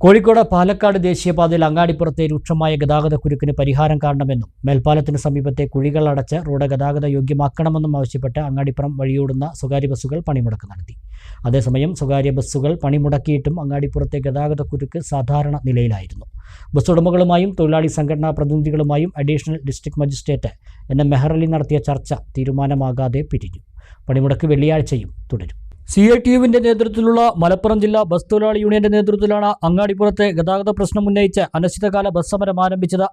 കോഴിക്കോട് പാലക്കാട് ദേശീയപാതയിൽ അങ്ങാടിപ്പുറത്തെ രൂക്ഷമായ ഗതാഗത കുരുക്കിന് പരിഹാരം കാണണമെന്നും മേൽപ്പാലത്തിന് സമീപത്തെ കുഴികൾ അടച്ച് റോഡ് ഗതാഗത യോഗ്യമാക്കണമെന്നും ആവശ്യപ്പെട്ട് അങ്ങാടിപ്പുറം വഴിയോടുന്ന സ്വകാര്യ ബസ്സുകൾ പണിമുടക്ക് നടത്തി. അതേസമയം സ്വകാര്യ ബസ്സുകൾ പണിമുടക്കിയിട്ടും അങ്ങാടിപ്പുറത്തെ ഗതാഗത കുരുക്ക് സാധാരണ നിലയിലായിരുന്നു. ബസ് ഉടമകളുമായും തൊഴിലാളി സംഘടനാ പ്രതിനിധികളുമായും additional district magistrate N M Meharali നടത്തിയ ചർച്ച തീരുമാനമാകാതെ പിരിഞ്ഞു. പണിമുടക്ക് വെള്ളിയാഴ്ചയും തുടരും. സി ഐ ടി യുവിന്റെ നേതൃത്വത്തിലുള്ള മലപ്പുറം ജില്ലാ ബസ് തൊഴിലാളി യൂണിയന്റെ നേതൃത്വത്തിലാണ് അങ്ങാടിപ്പുറത്തെ ഗതാഗത പ്രശ്നം ഉന്നയിച്ച് അനിശ്ചിതകാല ബസ് സമരം ആരംഭിച്ചത്.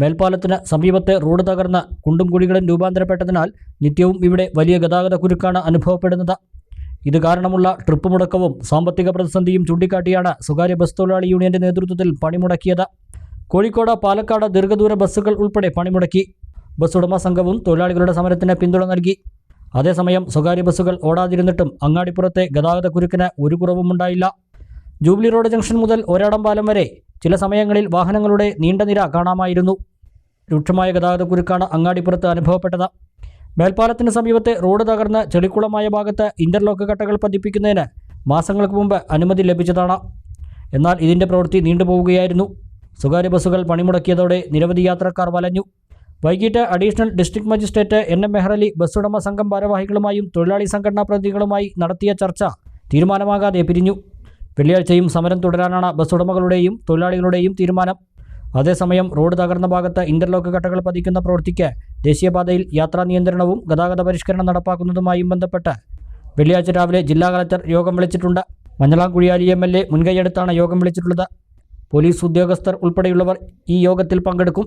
മേൽപ്പാലത്തിന് സമീപത്തെ റോഡ് തകർന്ന് കുണ്ടും കുഴികളും രൂപാന്തരപ്പെട്ടതിനാൽ നിത്യവും ഇവിടെ വലിയ ഗതാഗത കുരുക്കാണ് അനുഭവപ്പെടുന്നത്. ഇത് കാരണമുള്ള ട്രിപ്പ് മുടക്കവും സാമ്പത്തിക പ്രതിസന്ധിയും ചൂണ്ടിക്കാട്ടിയാണ് സ്വകാര്യ ബസ് തൊഴിലാളി യൂണിയന്റെ നേതൃത്വത്തിൽ പണിമുടക്കിയത്. കോഴിക്കോട് പാലക്കാട് ദീർഘദൂര ബസ്സുകൾ ഉൾപ്പെടെ പണിമുടക്കി. ബസ് ഉടമ സംഘവും തൊഴിലാളികളുടെ സമരത്തിന് പിന്തുണ നൽകി. അതേസമയം സ്വകാര്യ ബസ്സുകൾ ഓടാതിരുന്നിട്ടും അങ്ങാടിപ്പുറത്തെ ഗതാഗത കുരുക്കിന് ഒരു കുറവുമുണ്ടായില്ല ജൂബിലി റോഡ് ജംഗ്ഷൻ മുതൽ ഒരാടം പാലം വരെ ചില സമയങ്ങളിൽ വാഹനങ്ങളുടെ നീണ്ട നിര കാണാമായിരുന്നു. രൂക്ഷമായ ഗതാഗത കുരുക്കാണ് അങ്ങാടിപ്പുറത്ത് അനുഭവപ്പെട്ടത്. മേൽപ്പാലത്തിന് സമീപത്തെ റോഡ് തകർന്ന് ചെളിക്കുളമായ ഭാഗത്ത് ഇന്റർലോക്ക് കട്ടകൾ പതിപ്പിക്കുന്നതിന് മാസങ്ങൾക്ക് മുമ്പ് അനുമതി ലഭിച്ചതാണ്. എന്നാൽ ഇതിന്റെ പ്രവൃത്തി നീണ്ടുപോവുകയായിരുന്നു. സ്വകാര്യ ബസ്സുകൾ പണിമുടക്കിയതോടെ നിരവധി യാത്രക്കാർ വലഞ്ഞു. വൈകിട്ട് additional district magistrate N M Mehrali bus ഉടമ സംഘം ഭാരവാഹികളുമായും തൊഴിലാളി സംഘടനാ പ്രതിനിധികളുമായി നടത്തിയ ചർച്ച തീരുമാനമാകാതെ പിരിഞ്ഞു. വെള്ളിയാഴ്ചയും സമരം തുടരാനാണ് ബസ് ഉടമകളുടെയും തൊഴിലാളികളുടെയും തീരുമാനം. അതേസമയം റോഡ് തകർന്ന ഭാഗത്ത് ഇന്റർലോക്ക് കട്ടകൾ പതിക്കുന്ന പ്രവൃത്തിക്ക് ദേശീയപാതയിൽ യാത്രാ നിയന്ത്രണവും ഗതാഗത പരിഷ്കരണം നടപ്പാക്കുന്നതുമായും ബന്ധപ്പെട്ട് വെള്ളിയാഴ്ച രാവിലെ ജില്ലാ കളക്ടർ യോഗം വിളിച്ചിട്ടുണ്ട്. മഞ്ഞളാംകുഴിയാലി എം എൽ എ മുൻകൈയെടുത്താണ് യോഗം വിളിച്ചിട്ടുള്ളത്. പോലീസ് ഉദ്യോഗസ്ഥർ ഉൾപ്പെടെയുള്ളവർ ഈ യോഗത്തിൽ പങ്കെടുക്കും.